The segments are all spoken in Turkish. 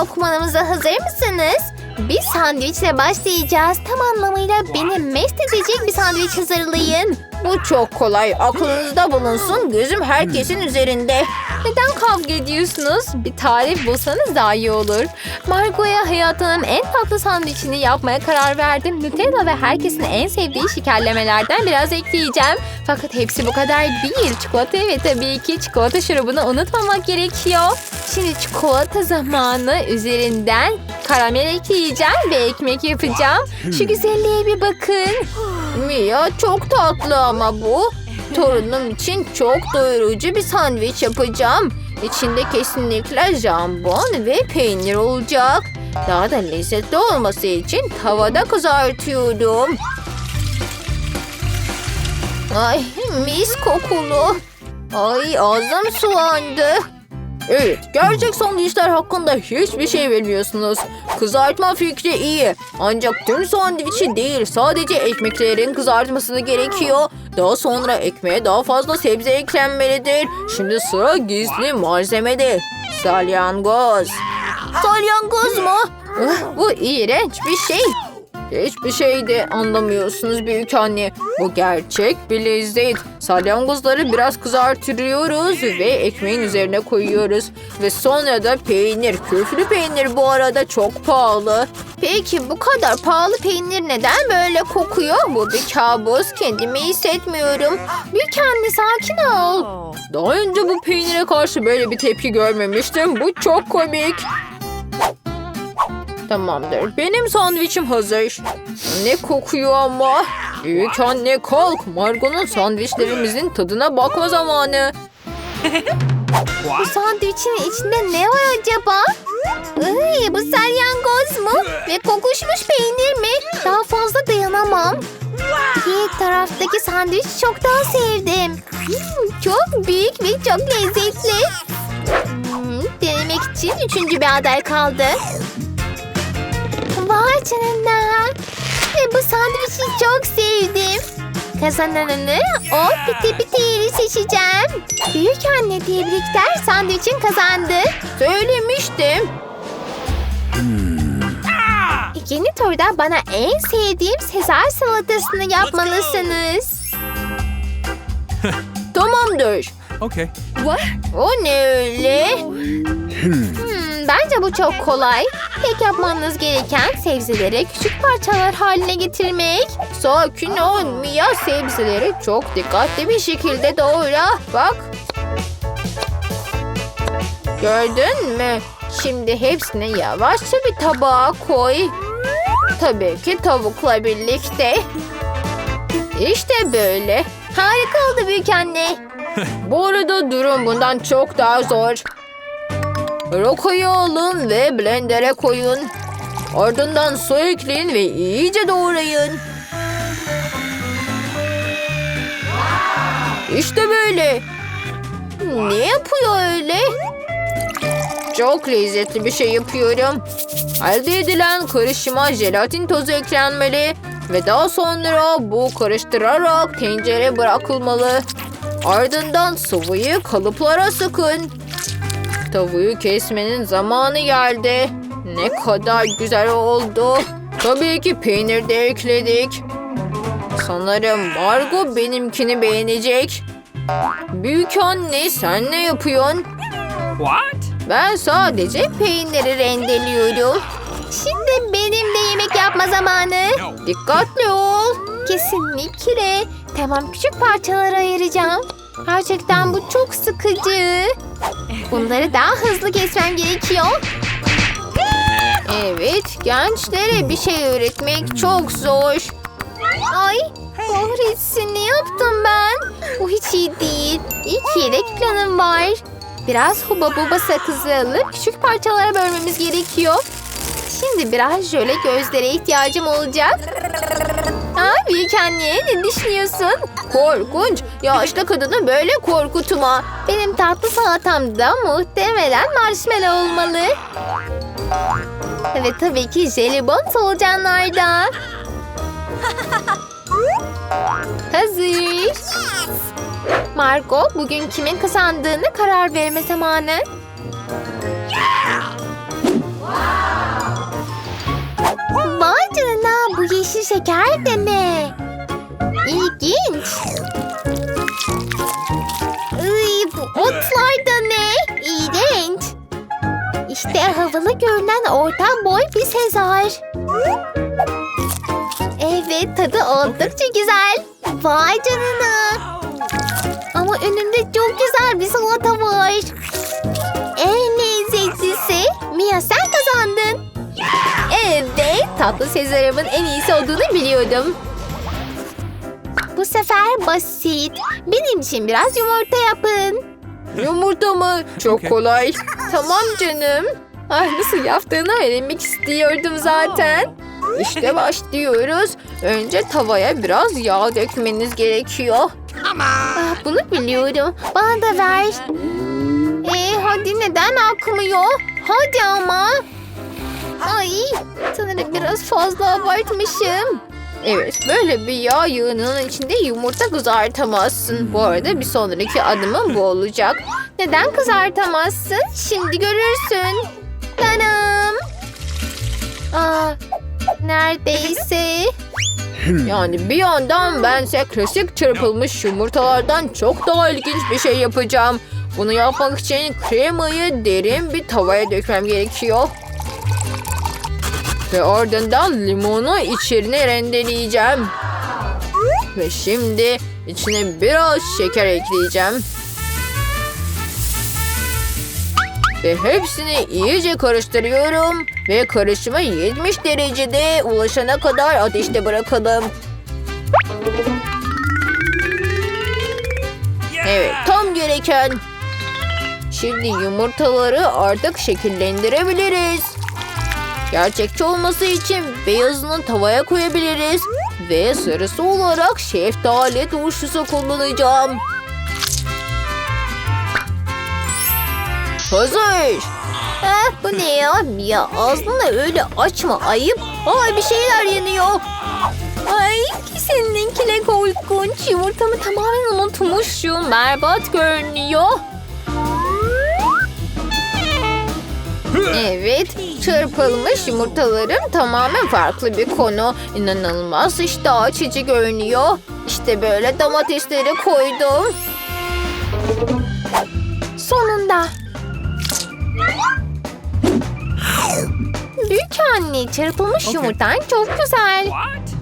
okumanımıza hazır mısınız? Bir sandviçle başlayacağız. Tam anlamıyla beni mest edecek bir sandviç hazırlayın. Bu çok kolay. Aklınızda bulunsun. Gözüm herkesin üzerinde. Neden kavga ediyorsunuz? Bir tarif bulsanız daha iyi olur. Margot'a hayatının en tatlı sandviçini yapmaya karar verdim. Nutella ve herkesin en sevdiği şekerlemelerden biraz ekleyeceğim. Fakat hepsi bu kadar değil. Çikolata ve tabii ki çikolata şurubunu unutmamak gerekiyor. Şimdi çikolata zamanı üzerinden karamel ekleyeceğim ve ekmek yapacağım. Şu güzelliğe bir bakın. Mia çok tatlı ama bu. Torunum için çok doyurucu bir sandviç yapacağım. İçinde kesinlikle jambon ve peynir olacak. Daha da lezzetli olması için tavada kızartıyorum. Ay mis kokulu. Ay ağzım sulandı. Evet, gerçek sandviçler hakkında hiçbir şey bilmiyorsunuz. Kızartma fikri iyi. Ancak tüm sandviçi değil, sadece ekmeklerin kızartmasını gerekiyor. Daha sonra ekmeğe daha fazla sebze eklenmelidir. Şimdi sıra gizli malzemede. Salyangoz. Salyangoz mu? Bu iğrenç bir şey. Hiçbir şey de anlamıyorsunuz büyük anne. Bu gerçek bir lezzet. Salyangozları biraz kızartıyoruz ve ekmeğin üzerine koyuyoruz. Ve sonra da peynir. Küflü peynir bu arada çok pahalı. Peki bu kadar pahalı peynir neden böyle kokuyor? Bu bir kabus. Kendimi hissetmiyorum. Büyük anne sakin ol. Daha önce bu peynire karşı böyle bir tepki görmemiştim. Bu çok komik. Tamamdır. Benim sandviçim hazır. Ne kokuyor ama. Büyük anne kalk. Margot'un sandviçlerimizin tadına bakma zamanı. Bu sandviçin içinde ne var acaba? Iy, bu salyangoz mu? Ve kokuşmuş peynir mi? Daha fazla dayanamam. Diğer taraftaki sandviç çok daha sevdim. Hmm, çok büyük ve çok lezzetli. Hmm, denemek için üçüncü bir aday kaldı. Vay canına. Ve bu sandviçi çok sevdim. Kazananını o piti piti yeri seçeceğim. Büyük anne tebrikler sandviçin kazandı. Söylemiştim. Yeni turda bana en sevdiğim Sezar salatasını yapmalısınız. Tamamdır. Okay. O ne öyle? Bence bu çok kolay. Tek yapmanız gereken sebzeleri küçük parçalar haline getirmek. Sakin ol Mia. Sebzeleri çok dikkatli bir şekilde doğra. Bak. Gördün mü? Şimdi hepsini yavaşça bir tabağa koy. Tabii ki tavukla birlikte. İşte böyle. Harika oldu büyük anne. Bu arada durum bundan çok daha zor. Rokoyu alın ve blendere koyun. Ardından su ekleyin ve iyice doğrayın. İşte böyle. Ne yapıyor öyle? Çok lezzetli bir şey yapıyorum. Elde edilen karışıma jelatin tozu eklenmeli ve daha sonra bu karıştırarak tencere bırakılmalı. Ardından sıvıyı kalıplara sıkın. Tavuğu kesmenin zamanı geldi. Ne kadar güzel oldu. Tabii ki peynir de ekledik. Sanırım Margot benimkini beğenecek. Büyük anne sen ne yapıyorsun? What? Ben sadece peyniri rendeliyorum. Şimdi benim de yemek yapma zamanı. Dikkatli ol. Kesinlikle. Tamam küçük parçalara ayıracağım. Gerçekten bu çok sıkıcı. Bunları daha hızlı kesmem gerekiyor. Evet, gençlere bir şey öğretmek çok zor. Ay kahretsin ne yaptım ben? Bu hiç iyi değil. İlk yedek planım var. Biraz huba buba sakızı alıp küçük parçalara bölmemiz gerekiyor. Şimdi biraz jöle gözlere ihtiyacım olacak. Aa, büyük anne ne düşünüyorsun? Korkunç. Yaşlı kadını böyle korkutma. Benim tatlı salatamda muhtemelen marshmallow olmalı. Ve tabii ki jelibon solucanlarda. Hazır. Margot bugün kimin kazandığını karar verme zamanı. Şeker de ne? İlginç. Iy, bu otlar da ne? İğrenç. İşte havalı görünen orta boy bir Sezar. Evet tadı oldukça güzel. Vay canına. Ama önünde çok güzel bir salata var. En lezzetlisi. Mia sen kazandın. Tatlı Sezar'ımın en iyisi olduğunu biliyordum. Bu sefer basit. Benim için biraz yumurta yapın. Yumurta mı? Çok kolay. Tamam canım. Ay nasıl yaptığını öğrenmek istiyordum zaten. İşte başlıyoruz. Önce tavaya biraz yağ dökmeniz gerekiyor. Ah, bunu biliyorum. Bana da ver. Ee, hadi neden akmıyor? Hadi ama. Ay sanırım biraz fazla abartmışım. Evet, böyle bir yağ yığınının içinde yumurta kızartamazsın. Bu arada bir sonraki adımın bu olacak. Neden kızartamazsın? Şimdi görürsün. Tanım. Aa, neredeyse. Yani bir yandan bense klasik çırpılmış yumurtalardan çok daha ilginç bir şey yapacağım. Bunu yapmak için kremayı derin bir tavaya dökmem gerekiyor. Ve ardından limonu içine rendeleyeceğim. Ve şimdi içine biraz şeker ekleyeceğim. Ve hepsini iyice karıştırıyorum. Ve karışımı 70 derecede ulaşana kadar ateşte bırakalım. Evet, tam gereken. Şimdi yumurtaları artık şekillendirebiliriz. Gerçekçi olması için beyazını tavaya koyabiliriz. Ve sarısı olarak şeftali turşusu kullanacağım. Hazır. Ah, bu ne ya? Ya ağzını öyle açma ayıp. Ay bir şeyler yanıyor. Ay seninkiyle korkunç. Yumurtamı tamamen unutmuşum. Berbat görünüyor. Evet, çırpılmış yumurtalarım tamamen farklı bir konu. İnanılmaz iştah açıcı görünüyor. İşte böyle domatesleri koydum. Sonunda. Büyük anne çırpılmış yumurtan çok güzel.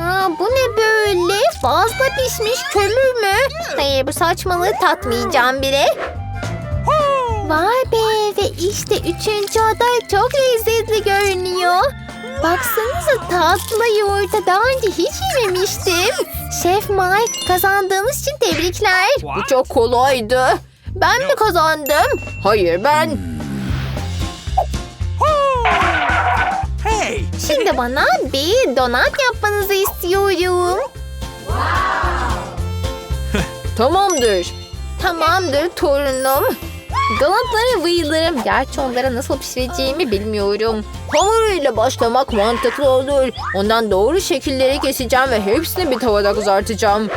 Ha, bu ne böyle? Fazla pişmiş kömür mü? Hayır bu saçmalığı tatmayacağım bile. Vay be ve işte üçüncü aday çok lezzetli görünüyor. Baksanıza tatlı yumurta daha önce hiç yememiştim. Şef Mike kazandığınız için tebrikler. Bu çok kolaydı. Ben mi kazandım? Hayır ben. Hey! Şimdi bana bir donat yapmanızı istiyorum. Tamamdır. Tamamdır torunum. Donatlara bayılırım. Gerçi onlara nasıl pişireceğimi bilmiyorum. Hamuruyla başlamak mantıklı olur. Ondan doğru şekilleri keseceğim ve hepsini bir tavada kızartacağım.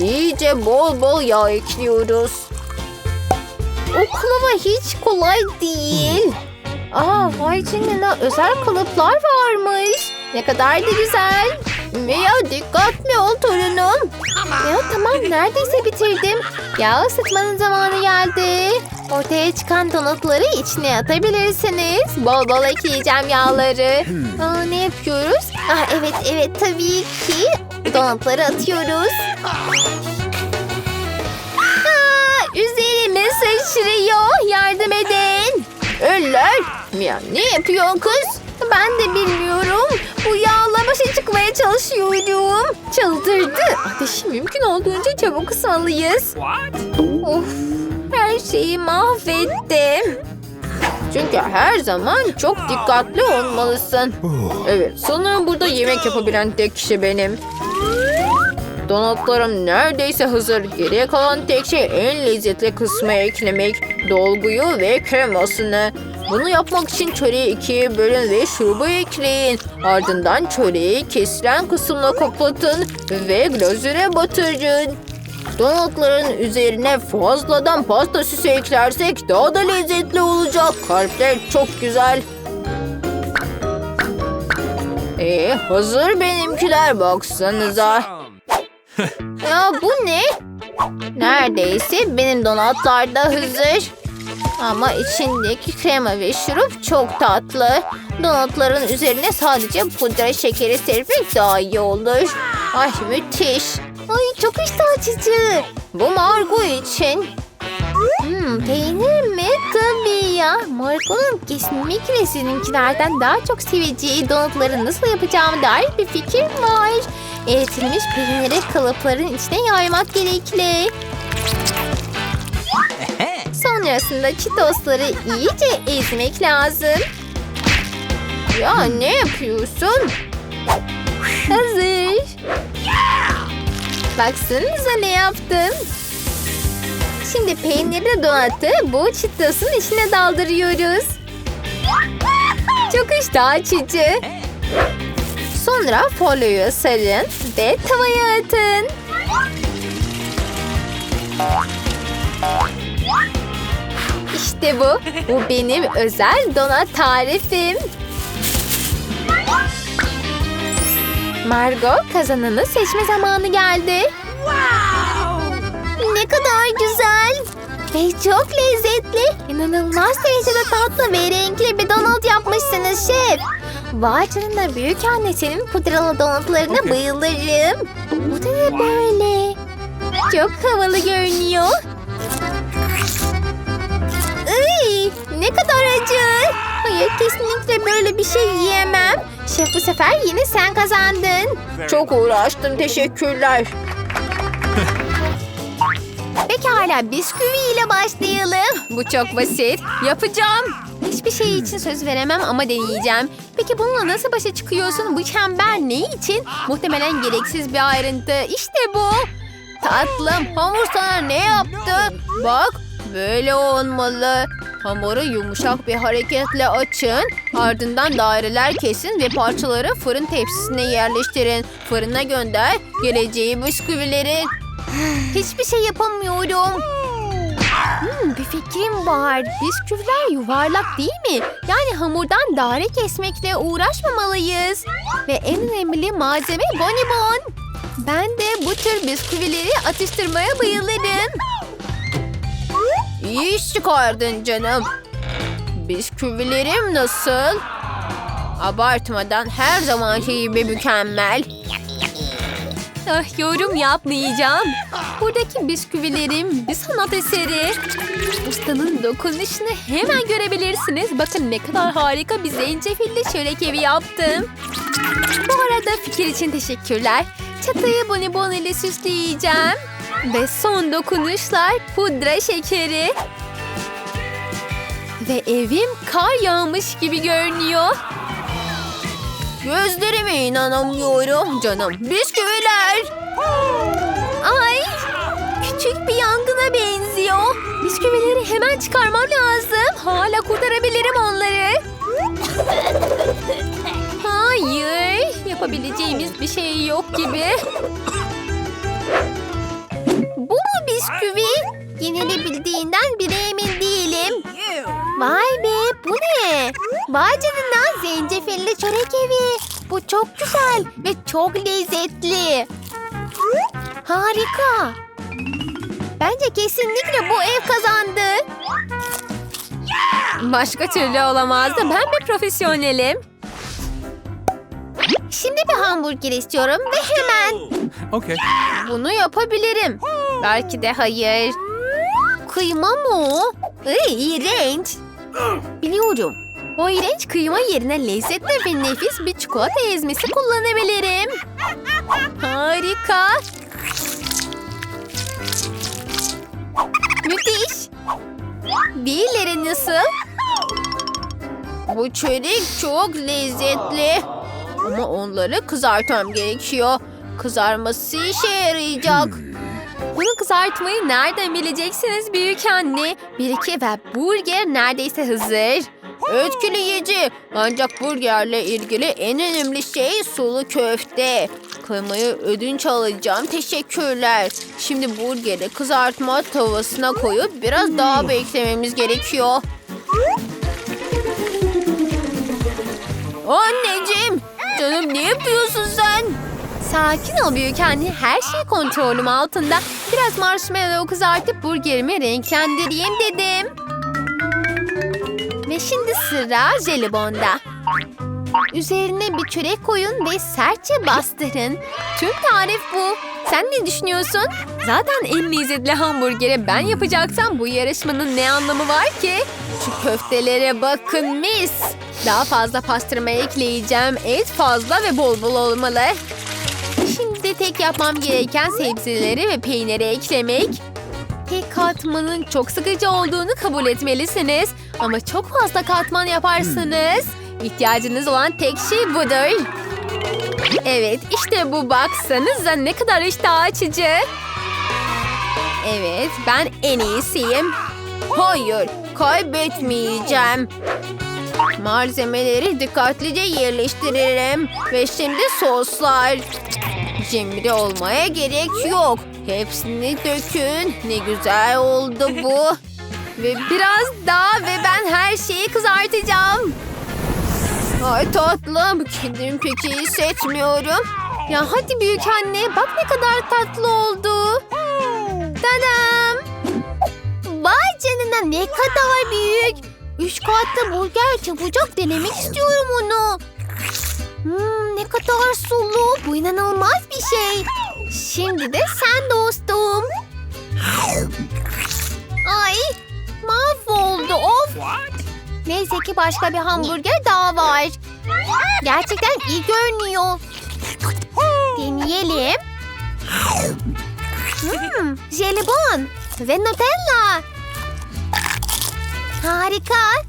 İyice bol bol yağ ekliyoruz. Oklava hiç kolay değil. Aa vay canına özel kalıplar varmış. Ne kadar da güzel. Mia dikkatli ol torunum. Ya tamam neredeyse bitirdim. Yağ ısıtmanın zamanı geldi. Ortaya çıkan donatları içine atabilirsiniz. Bol bol ekleyeceğim yağları. Aa, ne yapıyoruz? Ah, evet evet tabii ki. Donatları atıyoruz. Aa, üzerime sıçrıyor. Yardım edin. Eller. Mia ne yapıyorsun kız? Ben de bilmiyorum. Bu yağla başa çıkmaya çalışıyorum. Çıldırdı. Ateşi mümkün olduğunca çabuk kısmalıyız. What? Of, her şeyi mahvettim. Çünkü her zaman çok dikkatli olmalısın. Evet, sanırım burada yemek yapabilen tek kişi benim. Donatlarım neredeyse hazır. Geriye kalan tek şey en lezzetli kısmı eklemek. Dolguyu ve kremasını. Bunu yapmak için çöreği ikiye bölün ve şurubu ekleyin. Ardından çöreği kesilen kısımla kapatın ve glazüre batırın. Donatların üzerine fazladan pasta süsü eklersek daha da lezzetli olacak. Kalpler çok güzel. E, hazır benimkiler baksanıza. Ya bu ne? Neredeyse benim donatlar da hazır. Ama içindeki krema ve şurup çok tatlı. Donatların üzerine sadece pudra şekeri serpmek daha iyi olur. Ay müthiş. Ay çok iştah açıcı. Bu Margot için. Hmm, peynir mi? Tabii ya. Margot'un kesinlikle sizinkilerden daha çok seveceği donutları nasıl yapacağımı dair bir fikir var. Eritilmiş peyniri kalıpların içine yaymak gerekli. Sonrasında çitosları iyice ezmek lazım. Ya ne yapıyorsun? Hazır. Baksanıza ne yaptım. Şimdi peynirli donatı bu çitosun içine daldırıyoruz. Çok iştah açıcı. Sonra folyoyu sarın ve tavaya atın. İşte bu. Bu benim özel donat tarifim. Margot kazananı seçme zamanı geldi. Ne kadar güzel. Ve çok lezzetli. İnanılmaz derecede tatlı ve renkli bir donut yapmışsınız şef. Vay canına büyük annesinin pudralı donutlarına bayılırım. Bu da ne böyle? Çok havalı görünüyor. Hayır kesinlikle böyle bir şey yiyemem. Şef bu sefer yine sen kazandın. Çok uğraştım teşekkürler. Pekala bisküvi ile başlayalım. Bu çok basit. Yapacağım. Hiçbir şey için söz veremem ama deneyeceğim. Peki bununla nasıl başa çıkıyorsun? Bu çember ne için? Muhtemelen gereksiz bir ayrıntı. İşte bu. Tatlım hamur sana ne yaptı? Bak böyle olmalı. Hamuru yumuşak bir hareketle açın. Ardından daireler kesin ve parçaları fırın tepsisine yerleştirin. Fırına gönder geleceği bisküvilerin. Hiçbir şey yapamıyorum. Hmm, bir fikrim var. Bisküviler yuvarlak değil mi? Yani hamurdan daire kesmekle uğraşmamalıyız. Ve en önemli malzeme bonibon. Ben de bu tür bisküvileri atıştırmaya bayılırım. İyi iş çıkardın canım. Bisküvilerim nasıl? Abartmadan her zamanki gibi mükemmel. Ah, yorum yapmayacağım. Buradaki bisküvilerim bir sanat eseri. Ustanın dokunuşunu hemen görebilirsiniz. Bakın ne kadar harika bir zencefilli çörek evi yaptım. Bu arada fikir için teşekkürler. Çatıyı bonibon ile süsleyeceğim. Ve son dokunuşlar pudra şekeri. Ve evim kar yağmış gibi görünüyor. Gözlerime inanamıyorum canım. Bisküviler. Ay küçük bir yangına benziyor. Bisküvileri hemen çıkarmam lazım. Hala kurtarabilirim onları. Hayır yapabileceğimiz bir şey yok gibi. Bisküvi? Yenilebildiğinden bile emin değilim. Vay be bu ne? Vay zencefilli çörek evi. Bu çok güzel ve çok lezzetli. Harika. Bence kesinlikle bu ev kazandı. Başka türlü olamazdı. Ben bir profesyonelim. Şimdi bir hamburger istiyorum ve hemen. Okay. Bunu yapabilirim. Belki de hayır. Kıyma mı o? Iy, iğrenç. Biliyorum. O iğrenç kıyma yerine lezzetli ve nefis bir çikolata ezmesi kullanabilirim. Harika. Müthiş. Diğerleri nasıl? Bu çörek çok lezzetli. Ama onları kızartmam gerekiyor. Kızarması işe yarayacak. Bunu kızartmayı nereden bileceksiniz büyük anne? Bir iki ve burger neredeyse hazır. Etkileyici. Ancak burgerle ilgili en önemli şey sulu köfte. Kıymayı ödünç alacağım. Teşekkürler. Şimdi burgeri kızartma tavasına koyup biraz daha beklememiz gerekiyor. Anneciğim, canım ne yapıyorsun sen? Sakin ol büyük anne. Her şey kontrolüm altında. Biraz marshmallow kızartıp burgerimi renklendireyim dedim. Ve şimdi sıra jelibonda. Üzerine bir çörek koyun ve sertçe bastırın. Tüm tarif bu. Sen ne düşünüyorsun? Zaten en lezzetli hamburgeri ben yapacaksam bu yarışmanın ne anlamı var ki? Şu köftelere bakın mis. Daha fazla pastırma ekleyeceğim. Et fazla ve bol bol olmalı. Şimdi tek yapmam gereken sebzeleri ve peyniri eklemek. Tek katmanın çok sıkıcı olduğunu kabul etmelisiniz. Ama çok fazla katman yaparsınız. İhtiyacınız olan tek şey budur. Evet işte bu baksanıza ne kadar iştah açıcı. Evet ben en iyisiyim. Hayır, kaybetmeyeceğim. Malzemeleri dikkatlice yerleştiririm. Ve şimdi soslar. Cimri olmaya gerek yok. Hepsini dökün. Ne güzel oldu bu. Ve biraz daha ve ben her şeyi kızartacağım. Ay tatlım, kendimi pek hissetmiyorum. Ya hadi büyük anne bak ne kadar tatlı oldu. Tadam. Vay canına ne kadar büyük. Üç katlı burger çabucak denemek istiyorum onu. Hmm, ne kadar sulu. Bu inanılmaz bir şey. Şimdi de sen dostum. Neyse ki başka bir hamburger daha var. Gerçekten iyi görünüyor. Deneyelim. Hmm, jelibon ve Nutella. Harika.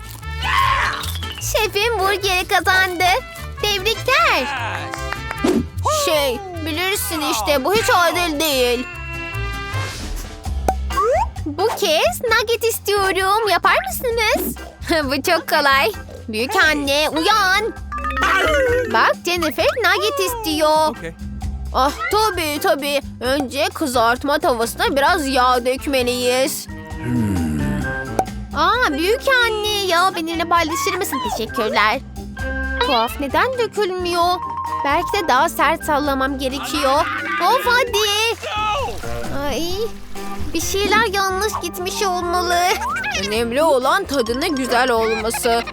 Şefim burgeri kazandı. Tebrikler. Şey, bilirsin işte bu hiç adil değil. Bu kez nugget istiyorum. Yapar mısınız? bu çok kolay. Büyük anne uyan. Bak Jennifer nugget istiyor. Okay. Ah tabii tabii. Önce kızartma tavasına biraz yağ dökmeliyiz. Aa büyük anne ya benimle paylaşır mısın? Teşekkürler. Tuhaf neden dökülmüyor? Belki de daha sert sallamam gerekiyor. Of hadi. Ay bir şeyler yanlış gitmiş olmalı. Önemli olan tadının güzel olması.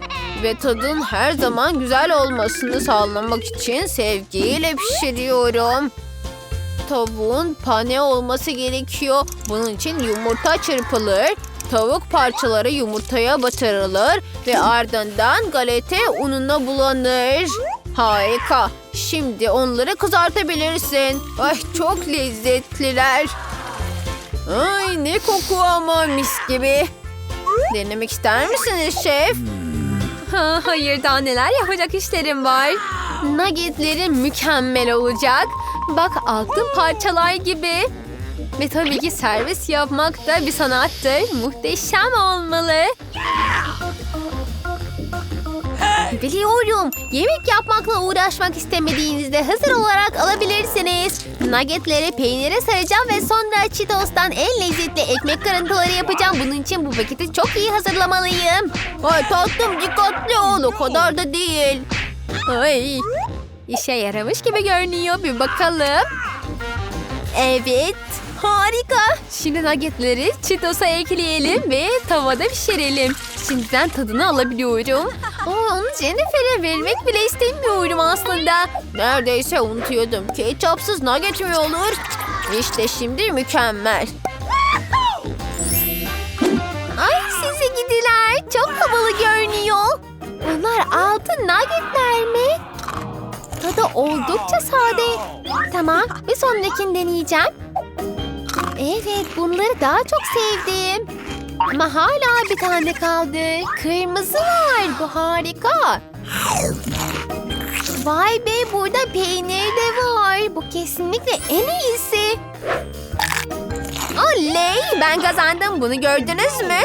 Ve tadın her zaman güzel olmasını sağlamak için sevgiyle pişiriyorum. Tavuğun pane olması gerekiyor. Bunun için yumurta çırpılır. Tavuk parçaları yumurtaya batırılır ve ardından galeta ununa bulanır. Harika. Şimdi onları kızartabilirsin. Ay çok lezzetliler. Ay ne koku ama mis gibi. Denemek ister misiniz şef? Ha, hayır daha neler yapacak işlerim var. Nuggetlerim mükemmel olacak. Bak altın parçalar gibi. Ve tabii ki servis yapmak da bir sanattır. Muhteşem olmalı. Biliyorum. Yemek yapmakla uğraşmak istemediğinizde hazır olarak alabilirsiniz. Nuggetleri peynire saracağım ve sonra Cheetos'tan en lezzetli ekmek kırıntıları yapacağım. Bunun için bu paketi çok iyi hazırlamalıyım. Ay tatlım dikkatli ol. O kadar da değil. Ay, işe yaramış gibi görünüyor. Bir bakalım. Evet, harika. Şimdi nuggetleri Cheetos'a ekleyelim ve tavada pişirelim. Şimdiden tadını alabiliyorum. Aa, onu Jennifer'e vermek bile istemiyorum aslında. Neredeyse unutuyordum. Ketçapsız nugget mi olur? İşte şimdi mükemmel. Ay size gidiler. Çok havalı görünüyor. Bunlar altın nuggetler mi? Tadı oldukça sade. Tamam bir sonrakini deneyeceğim. Evet bunları daha çok sevdim. Ama hala bir tane kaldı. Kırmızı var. Bu harika. Vay be burada peynir de var. Bu kesinlikle en iyisi. Oley ben kazandım bunu gördünüz mü?